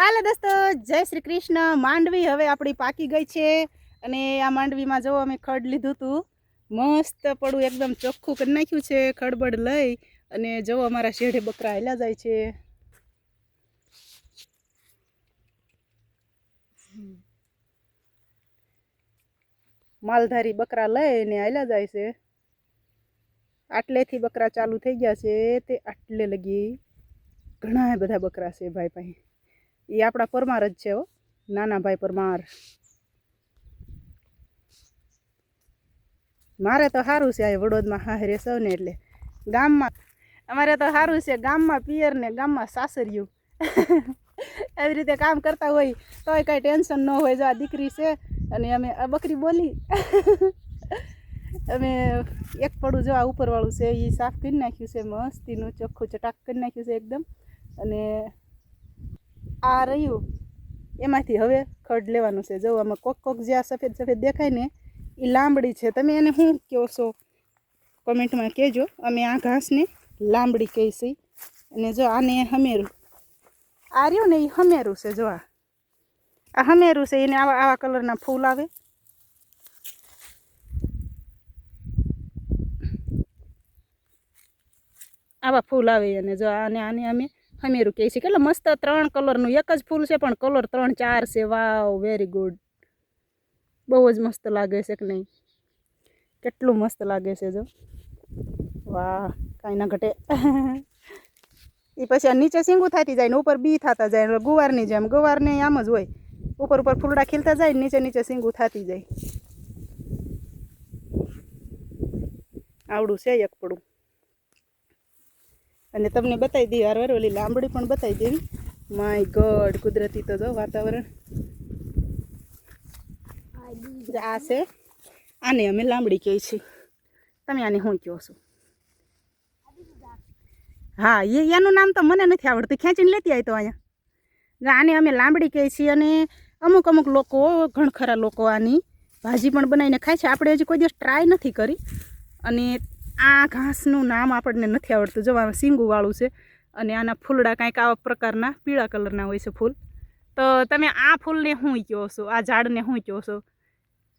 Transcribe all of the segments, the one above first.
હાલો દોસ્તો, જય શ્રી કૃષ્ણ. માંડવી હવે આપણી પાકી ગઈ છે અને આ માંડવીમાં જો અમે ખડ લીધું હતું મસ્ત પડું એકદમ ચોખ્ખું કરી નાખ્યું છે ખડબડ લઈ અને જો અમારા શેઢે બકરા હેલા જાય છે. માલધારી બકરા લઈને હાલ્યા જાય છે. આટલેથી બકરા ચાલુ થઈ ગયા છે, તે આટલે લગી ઘણા બધા બકરા છે ભાઈ પાસે એ આપણા પરમાર જ છે હો. નાના ભાઈ પરમાર. મારે તો સારું છે આ વડોદમાં હારે સૌને એટલે. ગામમાં અમારે તો સારું છે ગામમાં પિયર ને ગામમાં સાસરિયું. એવી રીતે કામ કરતા હોય તોય કાંઈ ટેન્શન ન હોય. જો આ દીકરી છે અને અમે આ બકરી બોલી. અમે એક પડું જો આ ઉપરવાળું છે એ સાફ કરી નાખ્યું છે, મસ્તીનું ચોખ્ખું ચટાક કરી નાખ્યું છે એકદમ. અને આ રહ્યું. એમાંથી હવે ખડ લેવાનું છે. જો આમાં કોક કોક જે આ સફેદ સફેદ દેખાય ને એ લાંબડી છે. તમે એને શું કહો છો? કોમેન્ટમાં કહેજો. અમે આ ઘાસને લાંબડી કહીશી અને જો આને હમેરું. આ રહ્યું ને એ હમેરું છે, જો આ. આ હમેરું છે, એને આવા આવા કલરના ફૂલ આવે. આવા ફૂલ આવે અને જો આને આને અમે હમેરું કહે છે કેટલા મસ્ત ત્રણ કલરનું, એક જ ફૂલ છે પણ કલર ત્રણ ચાર છે. વાવ વેરી ગુડ બહુ જ મસ્ત લાગે છે કે નહીં? કેટલું મસ્ત લાગે છે જો. વાહ કાંઈ ના ઘટે. એ પછી નીચે સીંગું થતી જાય ને ઉપર બી થતા જાય. ગુવારની જેમ, ગુવારને આમ જ હોય. ઉપર ઉપર ફૂલડા ખીલતા જાય નીચે નીચે સીંગું થતી જાય. આવડું છે એક પડું. અને તમને બતાવી દઈએ વાર ઓલી લાંબડી પણ બતાવી દેવી માય ગોડ કુદરતી તો જો વાતાવરણ. આ છે, આને અમે લાંબડી કહીએ છીએ. તમે આને શું કહો છો? હા, એ એનું નામ તો મને નથી આવડતું. ખેંચીને લેતી આવી તો અહીંયા. આને અમે લાંબડી કહીએ છીએ અને અમુક અમુક લોકો ઘણ ખરા લોકો આની ભાજી પણ બનાવીને ખાય છે. આપણે હજી કોઈ દિવસ ટ્રાય નથી કરી. અને આ ઘાસનું નામ આપણને નથી આવડતું. જો, આમાં સીંગુવાળું છે અને આના ફૂલડા કાંઈક આવા પ્રકારના પીળા કલરના હોય છે ફૂલ. તો તમે આ ફૂલને શું કહો છો? આ ઝાડને શું કહો છો?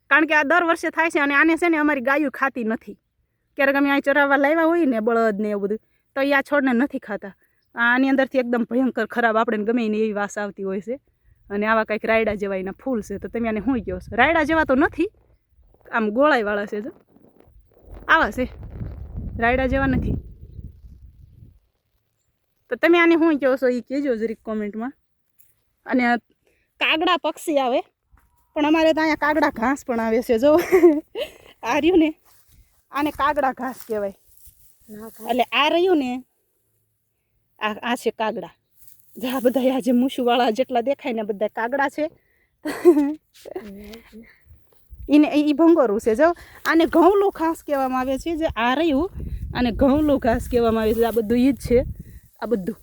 કારણ કે આ દર વર્ષે થાય છે અને આને છે ને અમારી ગાયું ખાતી નથી. ક્યારેક અમે અહીં ચરાવવા લાવ્યા હોય ને બળદ ને એવું બધું, તો એ આ છોડને નથી ખાતા. આની અંદરથી એકદમ ભયંકર ખરાબ આપણે ગમે ને એવી વાસ આવતી હોય છે. અને આવા કંઈક રાયડા જેવા એના ફૂલ છે. તો તમે આને શું કહો છો? રાયડા જેવા તો નથી. આમ ગોળાઈવાળા છે જો. આવા છે. રાયડા જેવા નથી. તો તમે આને શું કહો છો? એ કહેજો જરીક કોમેન્ટમાં. અને કાગડા પક્ષી આવે. પણ અમારે તો અહીંયા કાગડા ઘાસ પણ આવે છે જો. આ રહ્યું ને આને કાગડા ઘાસ કહેવાય. એટલે આ રહ્યું ને આ આ છે કાગડા. આ બધા આ જે મૂછુવાળા જેટલા દેખાય ને બધા કાગડા છે. એને એ ભંગોરું છે જો. આને ઘઉંલું ખાસ કહેવામાં આવે છે જે આ રહ્યું. આને ઘઉંલું ઘાસ કહેવામાં આવે છે. આ બધું એ જ છે. આ બધું.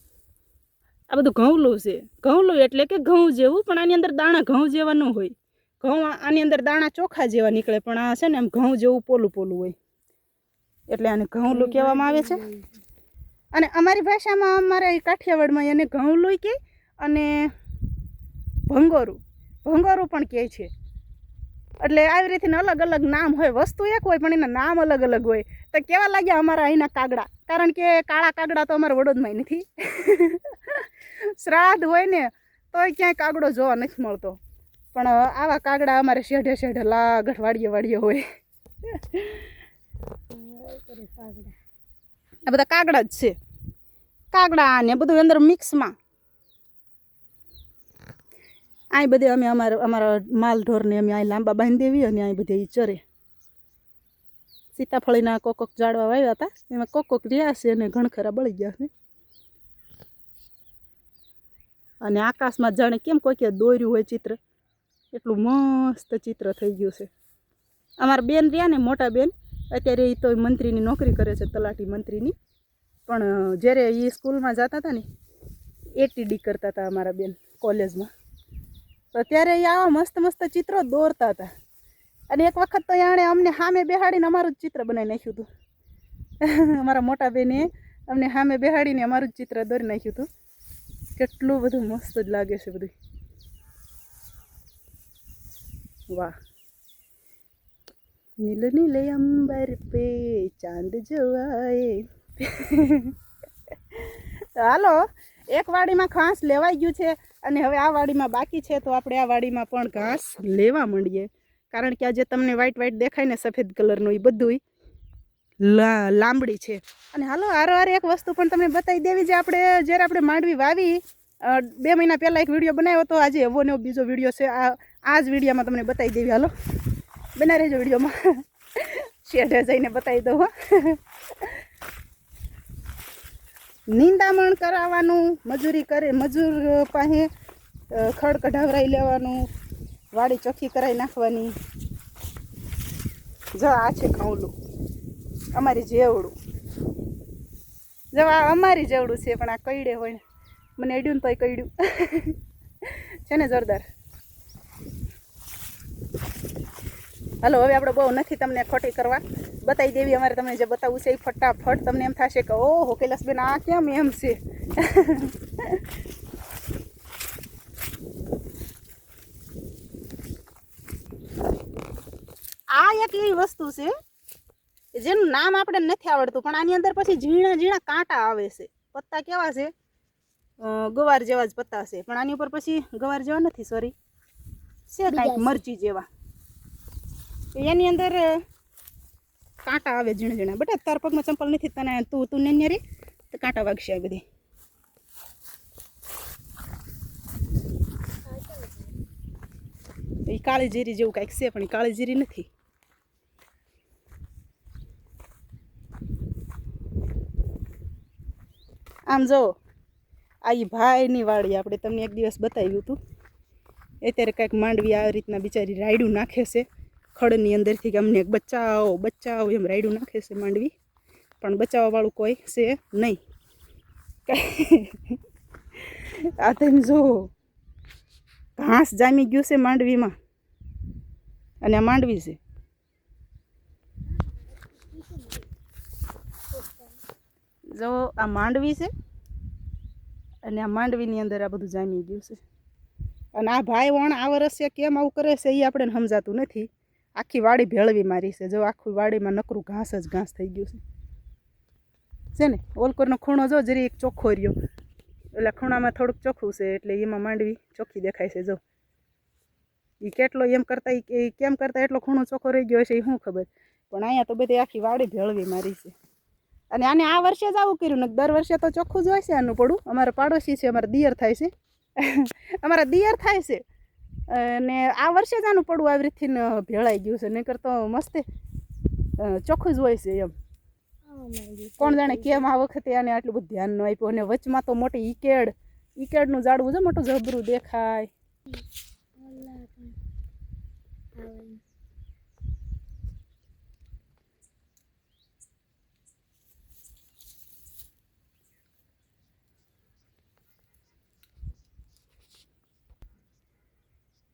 આ બધું ઘઉંલું છે. ઘઉંલો એટલે કે ઘઉં જેવું, પણ આની અંદર દાણા ઘઉં જેવા ન હોય. ઘઉં આની અંદર દાણા ચોખા જેવા નીકળે, પણ આ છે ને એમ ઘઉં જેવું પોલું પોલું હોય. એટલે આને ઘઉંલું કહેવામાં આવે છે. અને અમારી ભાષામાં અમારે કાઠિયાવાડમાં એને ઘઉંલું કહે અને ભંગોરું. ભંગોરું પણ કહે છે. એટલે આવી રીતે અલગ અલગ નામ હોય, વસ્તુ એક હોય, પણ એના નામ અલગ અલગ હોય. તો કેવા લાગ્યા અમારા અહીંના કાગડા? કારણ કે કાળા કાગડા તો અમારા વડોદમાં નથી. શ્રાદ્ધ હોય ને, તોય ક્યાંય કાગડો જોવા નથી મળતો. પણ આવા કાગડા અમારે શેઢે શેઢે લાગઠ વાડીએ વાડીએ હોય. આ બધા કાગડા જ છે. કાગડા ને બધું અંદર મિક્સમાં અહીં બધે અમે અમારા અમારા માલ ઢોરને અમે અહીં લાંબા બાંધી દેવી અને અહીં બધે ચરે. સીતાફળીના કોક કોક ઝાડવા વાવ્યા હતા. એમાં કોક કોક રહ્યા છે અને ઘણખરા બળી ગયા છે. અને આકાશમાં જાણે કેમ કોઈ કે દોર્યું હોય ચિત્ર. એટલું મસ્ત ચિત્ર થઈ ગયું છે. અમારા બેન રહ્યા ને મોટા બેન. અત્યારે એ તો મંત્રીની નોકરી કરે છે, તલાટી મંત્રીની. પણ જ્યારે એ સ્કૂલમાં જતા હતા ને, એટીડી કરતા હતા અમારા બેન કોલેજમાં. તો ત્યારે એ આવા મસ્ત મસ્ત ચિત્રો દોરતા હતા. અને એક વખત તો એણે અમને સામે બેહાડીને અમારું જ ચિત્ર બનાવી નાખ્યું હતું. અમારા મોટા બેને અમને સામે બેહાડીને અમારું જ ચિત્ર દોરી નાખ્યું હતું. કેટલું બધું મસ્ત જ લાગે છે બધું વાહ. નીલ નીલે અંબર પે ચાંદ જોવાય. હાલો, એક વાડીમાં ઘાસ લેવાઈ ગયું છે. અને હવે આ વાડીમાં બાકી છે, તો આપણે આ વાડીમાં પણ ઘાસ લેવા માંડીએ. કારણ કે આજે તમને વ્હાઈટ વ્હાઈટ દેખાય ને સફેદ કલરનું એ બધું લાંબડી છે. અને હાલો, હારો, હારે એક વસ્તુ પણ તમને બતાવી દેવી જે આપણે, જ્યારે આપણે માંડવી વાવી બે મહિના પહેલાં એક વીડિયો બનાવ્યો હતો. આજે એવો ને એવો બીજો વીડિયો છે. આ આ જ વિડીયોમાં તમને બતાવી દેવી. હાલો બના રહેજો વિડીયોમાં. શેઢે જઈને બતાવી દઉં નિંદામણ કરાવવાનું, મજૂરી કરે, મજૂર પાસે ખડ કઢાવરાઈ લેવાનું, વાડી ચોખ્ખી કરાવી નાખવાની. જો આ છે ઘઉંલું અમારી જેવડું. જો આ અમારી જેવડું છે, પણ આ કઈડે હોય મને અડ્યું ને તોય કઈડ્યું છે ને જોરદાર? હાલો, હવે આપણે બહુ નથી તમને ખોટી કરવા. બતાવી દેવી અમારે તમને જે બતાવવું છે એ ફટાફટ. તમને એમ થશે કે, ઓહો, કૈલાસબેન, આ કેમ એમ છે? આ એક એવી વસ્તુ છે, જેનું નામ આપણે નથી આવડતું, પણ આની અંદર પછી ઝીણા ઝીણા કાંટા આવે છે. પત્તા કેવા છે? ગવાર જેવા જ પત્તા છે, પણ આની ઉપર પછી ગવાર જેવા નથી સોરી છે કાંઈક મરચી જેવા. એની અંદર કાંટા આવે ઝીણા ઝીણા. બેટા તાર પગમાં ચંપલ નથી, તને તું તું ને રે તો કાંટા વાગશે આ બધી. એ કાળી જીરી જેવું કાંઈક છે, પણ કાળી જીરી નથી. આમ જો, આ એ ભાઈની વાડી આપણે તમને એક દિવસ બતાવ્યું હતું. અત્યારે કાંઈક માંડવી આ રીતના બિચારી રાયડું નાખે છે. ખડની અંદરથી કે અમને બચાવો બચાવો એમ રાયડું નાખે છે માંડવી. પણ બચાવવાવાળું કોઈ છે નહીં. આ તમે જો ઘાસ જામી ગયું છે માંડવીમાં. અને આ માંડવી છે. જો આ માંડવી છે. અને આ માંડવીની અંદર આ બધું જામી ગયું છે. અને આ ભાઈ વણ આ વર્ષે કેમ આવું કરે છે એ આપણે સમજાતું નથી. આખી વાડી ભેળવી મારી છે. જો આખી વાડીમાં નકરું ઘાસ જ ઘાસ થઈ ગયું છે. છે ને? ઓલકોરનો ખૂણો જો જરી એક ચોખ્ખો રહ્યો. એટલે ખૂણામાં થોડુંક ચોખ્ખું છે એટલે એમાં માંડવી ચોખ્ખી દેખાય છે. જો. એ કેટલો એમ કરતા એ કેમ કરતા એટલો ખૂણો ચોખ્ખો રહી ગયો છે એ શું ખબર? પણ અહીંયા તો બધી આખી વાડી ભેળવી મારી છે. અને આને આ વર્ષે જ આવું કર્યું. ને દર વર્ષે તો ચોખ્ખું જ હોય છે આનું પડું. અમારા પાડોશી છે, અમારા દિયર થાય છે. અમારા દિયર થાય છે. અને આ વર્ષે જ આનું પડવું આવી રીતથી ભેળાઈ ગયું છે નહીંતર તો મસ્ત ચોખ્ખું જ હોય છે એમ. કોણ જાણે કેમ આ વખતે આને આટલું બધું ધ્યાન ન આપ્યું અને વચમાં તો મોટી ઈકેડ ઈકેડનું ઝાડવું છે મોટું જબરું દેખાય.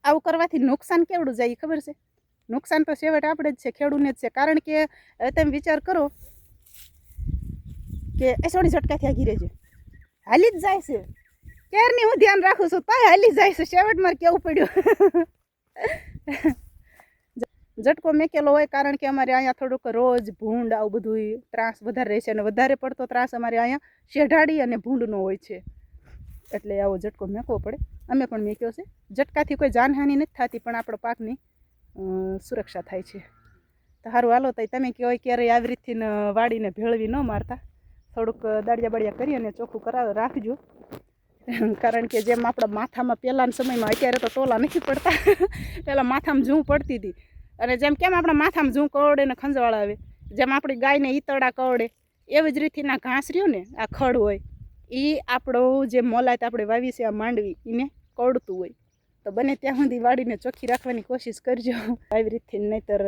આવું કરવાથી નુકસાન કેવડું જાય ખબર છે? નુકસાન તો છેવટે આપણે જ છે, ખેડૂને જ છે. કારણ કે તમે વિચાર કરો કે એ સોડી ઝટકાથી આગી ગીરે હાલી જ જાય છે. ક્યારની હું ધ્યાન રાખું છું, તોય હાલી જાય છે. છેવટ મારે કેવું પડ્યું? ઝટકો મેકેલો હોય કારણ કે અમારે અહીંયા થોડુંક રોજ ભૂંડ આવું બધું ત્રાસ વધારે રહે છે અને વધારે પડતો ત્રાસ અમારે અહીંયા શેઢાડી અને ભૂંડનો હોય છે. એટલે આવો ઝટકો મેકવો પડે. અમે પણ મેક્યો છે. ઝટકાથી કોઈ જાનહાનિ નથી થતી, પણ આપણો પાકની સુરક્ષા થાય છે. તો સારું હાલો તો તમે કહો ક્યારેય આવી રીતથી ન વાડીને ભેળવી ન મારતા. થોડુંક દાડિયા બાળિયા કરી અને ચોખ્ખું કરાવ રાખજો. કારણ કે જેમ આપણા માથામાં પહેલાંના સમયમાં અત્યારે તો ટોલા નથી પડતા. પહેલાં માથામાં જૂં પડતી હતી અને જેમ કેમ આપણા માથામાં જૂં કવડે ને ખંજવાળ આવે. જેમ આપણી ગાયને ઈતળા કવડે. એવી જ રીતના ઘાસ રહ્યું ને, આ ખડ હોય. એ આપણો જે મોલાત આપણે વાવી છે આ માંડવી એને કળતું હોય. તો બને ત્યાં સુધી વાડીને ચોખ્ખી રાખવાની કોશિશ કરજો. આવી રીતથી નહીતર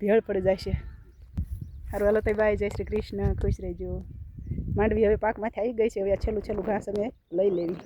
ભેળ પડી જશે. સારું હાલો તો બાય જય શ્રી કૃષ્ણ. ખુશ રહેજો. માંડવી હવે પાકમાંથી આવી ગઈ છે. હવે આ છેલ્લું છેલ્લું ઘાસ અમે લઈ લેવી.